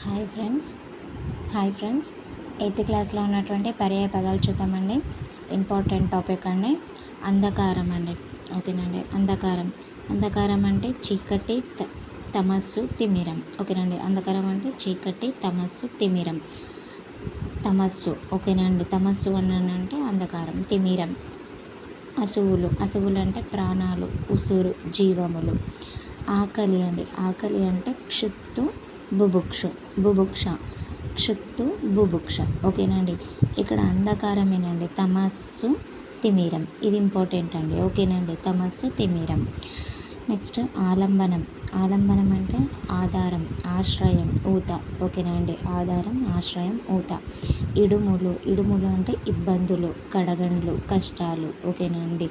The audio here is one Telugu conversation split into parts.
Hi friends. Hi friends. Eighth క్లాస్లో ఉన్నటువంటి పర్యాయ పదాలు చూద్దామండి. ఇంపార్టెంట్ టాపిక్ అండి. అంధకారం అండి. ఓకేనండి. అంధకారం. అంధకారం అంటే చీకటి తమస్సు తిమిరం. ఓకేనండి. అంధకారం అంటే చీకటి తమస్సు తిమిరం. తమస్సు. ఓకేనండి. తమస్సు అంటే అంధకారం తిమిరం. అసువులు అసువులు అంటే ప్రాణాలు ఉసురు జీవములు. ఆకలి అండి. ఆకలి అంటే క్షుత్తు బుభుక్షు బుభుక్ష క్షుత్తు బుభుక్ష. ఓకేనండి. ఇక్కడ అంధకారమేనండి. తమస్సు తిమిరం. ఇది ఇంపార్టెంట్ అండి. ఓకేనండి. తమస్సు తిమిరం. నెక్స్ట్ ఆలంబనం. ఆలంబనం అంటే ఆధారం ఆశ్రయం ఊత. ఓకేనండి ఆధారం ఆశ్రయం ఊత. ఇడుములు. ఇడుములు అంటే ఇబ్బందులు కడగండ్లు కష్టాలు. ఓకేనండి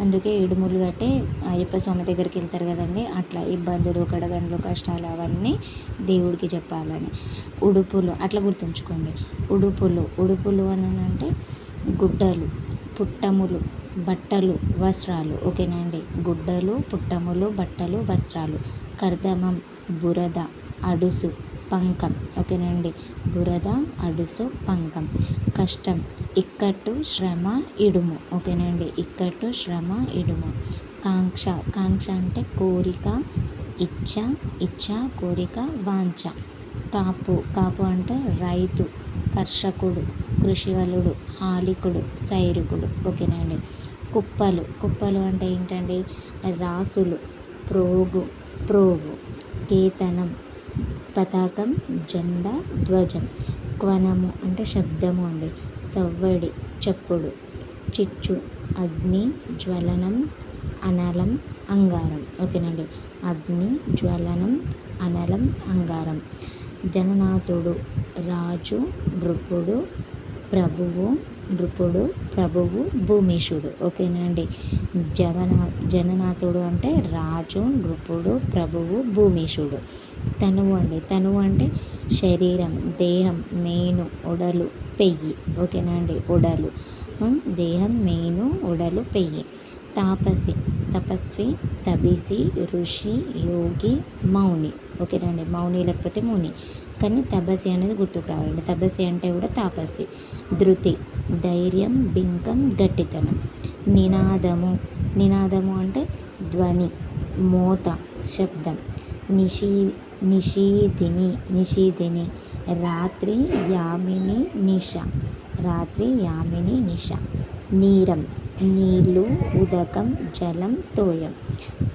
అందుకే ఇడుములు అంటే అయ్యప్ప స్వామి దగ్గరికి వెళ్తారు కదండి. అట్లా ఇబ్బందులు కడగండ్లు కష్టాలు అవన్నీ దేవుడికి చెప్పాలని. ఉడుపులు. అట్లా గుర్తుంచుకోండి. ఉడుపులు. ఉడుపులు అని అంటే గుడ్డలు పుట్టములు. బట్టలు వస్త్రాలు. ఓకేనండి. గుడ్డలు పుట్టములు బట్టలు వస్త్రాలు. కర్దమం బురద అడుసు పంకం. ఓకేనండి. బురద అడుసు పంకం. కష్టం ఇక్కట్టు శ్రమ ఇడుము. ఓకేనండి. ఇక్కట్టు శ్రమ ఇడుము. కాంక్ష. కాంక్ష అంటే కోరిక ఇచ్చ ఇచ్చ కోరిక వాంఛ. కాపు. కాపు అంటే రైతు కర్షకుడు. కృషివలుడు హాలికుడు సైరికుడు ఓకేనండి. కుప్పలు. కుప్పలు అంటే ఏంటండి? రాసులు ప్రోగు ప్రోగు. కేతనం పతాకం జెండా ధ్వజం. క్వనము అంటే శబ్దము అండి. సవ్వడి చప్పుడు. చిచ్చు అగ్ని జ్వలనం అనలం అంగారం. ఓకేనండి. అగ్ని జ్వలనం అనలం అంగారం. జననాథుడు రాజు నృపుడు ప్రభువు నృపుడు ప్రభువు భూమిషుడు. ఓకేనండి జవనా జననాథుడు అంటే రాజు నృపుడు ప్రభువు భూమిషుడు. తనువు అండి. తనువు అంటే శరీరం దేహం మేను ఉడలు పెయ్యి. ఓకేనండి ఉడలు. దేహం మేను ఉడలు పెయ్యి. తాపసి తపస్వి తబిసి ఋషి యోగి మౌని. ఓకేనండి మౌని లేకపోతే ముని. కానీ తపసి అనేది గుర్తుకు రావాలండి. తపస్సి అంటే కూడా తాపసి ధృతి ధైర్యం బింకం గట్టితనం. నినాదము. నినాదము అంటే ధ్వని మోత శబ్దం. నిషీ నిషీధిని నిషీధిని. రాత్రి యామిని నిష. రాత్రి యామిని నిష. నీరం. నీళ్ళు ఉదకం జలం తోయం.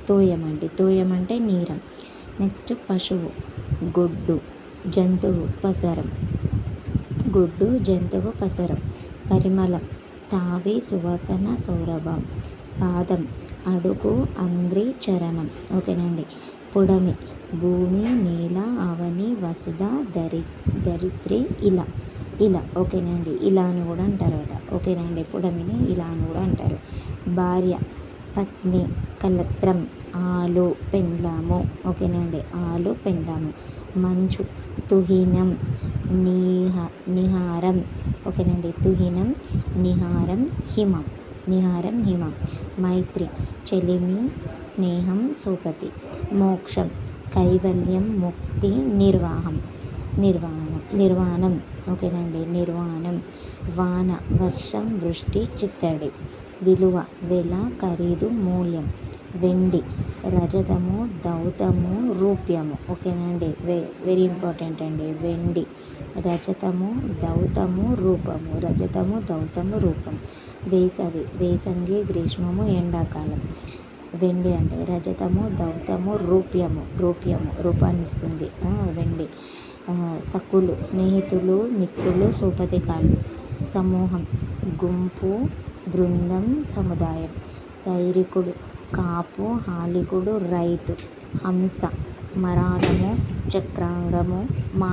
తోయం అండి. తోయం అంటే నీరం. నెక్స్ట్ పశువు గొడ్డు జంతువు పసరం. గుడ్డు జంతువు పసరం. పరిమళం తావి సువాసన సౌరభం. పాదం అడుగు అంగ్రి చరణం. ఓకేనండి. పొడమి భూమి నేల అవని వసుధ దరి దరిత్రి ఇలా. ఇలా ఓకేనండి ఇలా అని కూడా అంటారట. ఓకేనండి పుడమిని ఇలా అని కూడా అంటారు. భార్య పత్ని కలత్రం ఆలు పెండ్లాము. ఓకేనండి ఆలు పెండ్లాము. మంచు తుహినం నిహ నిహారం. ఓకేనండి తుహినం నిహారం హిమం. నిహారం హిమం. మైత్రి చెలిమి స్నేహం సూపతి. మోక్షం కైవల్యం ముక్తి నిర్వాహం. నిర్వాహం. నిర్వాణం. ఓకేనండి. నిర్వాణం. వాన వర్షం వృష్టి చిత్తడి. విలువ వెల ఖరీదు మూల్యం. వెండి రజతము దౌతము రూప్యము. ఓకేనండి. వె వెరీ ఇంపార్టెంట్ అండి. వెండి రజతము దౌతము రూపము. రజతము దౌతము రూపం. వేసవి వేసంగి గ్రీష్మము ఎండాకాలం. వెండి అంటే రజతము దౌతము రూప్యము రూప్యము రూపాన్ని ఇస్తుంది. వెండి. సకులు స్నేహితులు మిత్రులు సూపతికాలు సమూహం గుంపు బృందం సముదాయం సైరికుడు కాపు హాలికుడు రైతు హంస మరాఠము చక్రాంగము మా